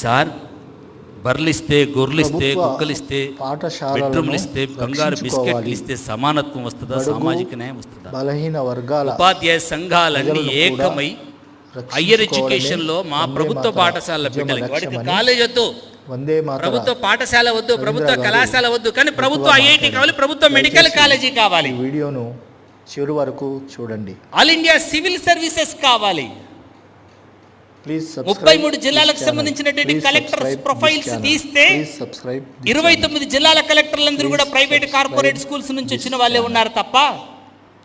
Sir బర్లిస్తే గొర్రెలిస్తే ప్రభుత్వ కుక్కలిస్తే బెడ్రూమ్లు ఇస్తే బంగారు బిస్కెట్లు. ఇస్తే సమానత్వం వస్తుందా? సామాజిక న్యాయం వస్తుందా? బలహీన వర్గాల ఉపాధ్యాయ సంఘాలన్నీ ఏకమై హయ్యర్ ఎడ్యుకేషన్లో మా ప్రభుత్వ పాఠశాల బిడ్డలకి వాడికి కాలేజ్ వద్దు. ప్రభుత్వ పాఠశాల వద్దు ప్రభుత్వ కళాశాల వద్దు కానీ ప్రభుత్వ ఐఐటి కావాలి. ప్రభుత్వ మెడికల్ కాలేజీ కావాలి. వీడియోను చివరి వరకు చూడండి. ఆల్ ఇండియా సివిల్ సర్వీసెస్ కావాలి. ముప్పై మూడు జిల్లాలకు సంబంధించినటువంటి కలెక్టర్స్ ప్రొఫైల్స్ తీస్తే ఇరవై తొమ్మిది జిల్లాల కలెక్టర్లందరూ కూడా ప్రైవేట్ కార్పొరేట్ స్కూల్స్ నుంచి వచ్చిన వాళ్ళే ఉన్నారు తప్ప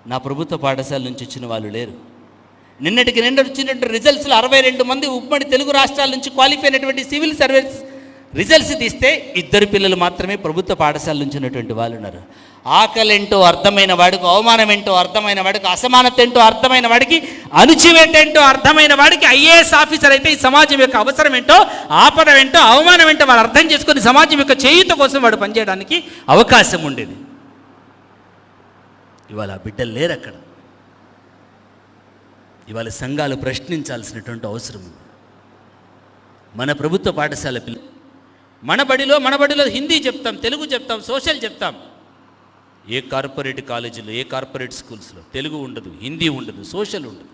నా ప్రభుత్వ పాఠశాల నుంచి వచ్చిన వాళ్ళు లేరు. నిన్నటికి నిన్న వచ్చినటువంటి రిజల్ట్స్లో అరవై రెండు మంది ఉమ్మడి తెలుగు రాష్ట్రాల నుంచి క్వాలిఫై అయినటువంటి సివిల్ సర్వీస్ రిజల్ట్స్ తీస్తే ఇద్దరు పిల్లలు మాత్రమే ప్రభుత్వ పాఠశాల నుంచి ఉన్నటువంటి వాళ్ళు ఉన్నారు. ఆకలేంటో అర్థమైన వాడికి అవమానం ఏంటో అర్థమైన వాడికి అసమానత ఏంటో అర్థమైన వాడికి అణుచివేటేంటో అర్థమైన వాడికి ఐఏఎస్ ఆఫీసర్ అయితే ఈ సమాజం యొక్క అవసరం ఏంటో ఆపద ఏంటో అవమానం ఏంటో వాడు అర్థం చేసుకొని సమాజం యొక్క చేయుత కోసం వాడు పనిచేయడానికి అవకాశం ఉండేది. ఇవాళ ఆ బిడ్డలు లేరు అక్కడ. ఇవాళ సంఘాలు ప్రశ్నించాల్సినటువంటి అవసరం ఉంది. మన ప్రభుత్వ పాఠశాల పిల్ల మన బడిలో మన బడిలో హిందీ చెప్తాం తెలుగు చెప్తాం సోషల్ చెప్తాం. ఏ కార్పొరేట్ కాలేజీలో ఏ కార్పొరేట్ స్కూల్స్లో తెలుగు ఉండదు హిందీ ఉండదు సోషల్ ఉండదు.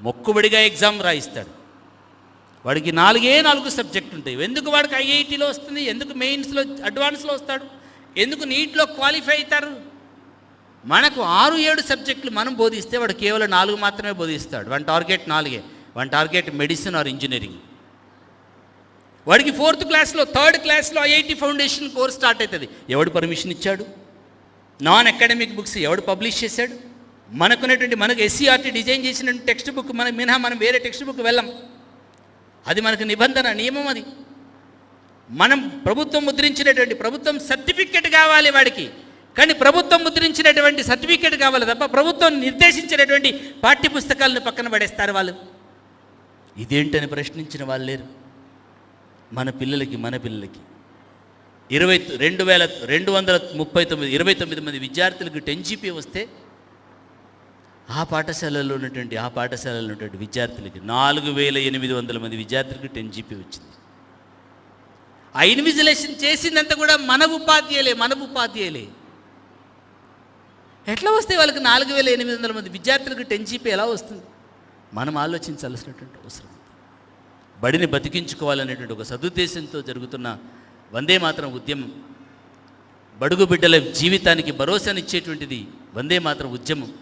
మొక్కుబడిగా ఎగ్జామ్ రాయిస్తాడు. వాడికి నాలుగే నాలుగు సబ్జెక్ట్ ఉంటాయి. ఎందుకు వాడికి ఐఐటీలో వస్తుంది? ఎందుకు మెయిన్స్లో అడ్వాన్స్లో వస్తాడు? ఎందుకు నీట్లో క్వాలిఫై అవుతారు? మనకు ఆరు ఏడు సబ్జెక్టులు మనం బోధిస్తే వాడు కేవలం నాలుగు మాత్రమే బోధిస్తాడు. వన్ టార్గెట్ నాలుగే. One target medicine or engineering. వాడికి ఫోర్త్ క్లాస్లో థర్డ్ క్లాస్లో ఐఐటి ఫౌండేషన్ కోర్స్ స్టార్ట్ అవుతుంది. ఎవడు పర్మిషన్ ఇచ్చాడు? నాన్ అకాడమిక్ బుక్స్ ఎవడు పబ్లిష్ చేశాడు? మనకున్నటువంటి మనకు ఎస్సీఆర్టీ డిజైన్ చేసిన టెక్స్ట్ బుక్ మన మినహా మనం వేరే టెక్స్ట్ బుక్ వెళ్ళం. అది మనకు నిబంధన నియమం అది. మనం ప్రభుత్వం ముద్రించినటువంటి ప్రభుత్వం సర్టిఫికెట్ కావాలి వాడికి. కానీ ప్రభుత్వం ముద్రించినటువంటి సర్టిఫికెట్ కావాలి తప్ప ప్రభుత్వం నిర్దేశించినటువంటి పాఠ్య పుస్తకాలను పక్కన పడేస్తారు వాళ్ళు. ఇదేంటని ప్రశ్నించిన వాళ్ళు లేరు. మన పిల్లలకి మన పిల్లలకి. ఇరవై రెండు వేల రెండు వందల ముప్పై తొమ్మిది ఇరవై తొమ్మిది మంది విద్యార్థులకు టెన్ జీపీ వస్తే ఆ పాఠశాలలో ఉన్నటువంటి ఆ పాఠశాలలో ఉన్నటువంటి విద్యార్థులకి నాలుగు వేల ఎనిమిది వందల మంది విద్యార్థులకు టెన్ జీపీ వచ్చింది. ఆ ఇన్విజిలేషన్ చేసిందంతా కూడా మన ఉపాధ్యాయులే మన ఉపాధ్యాయులే. ఎట్లా వస్తే వాళ్ళకి నాలుగు వేల ఎనిమిది వందల మంది విద్యార్థులకు టెన్ జీపీ ఎలా వస్తుంది? మనం ఆలోచించాల్సినటువంటి అవసరం. బడిని బతికించుకోవాలనేటువంటి ఒక సదుద్దేశంతో జరుగుతున్న వందే మాత్రం ఉద్యమం బడుగు బిడ్డల జీవితానికి భరోసానిచ్చేటువంటిది వందే మాత్రం ఉద్యమం.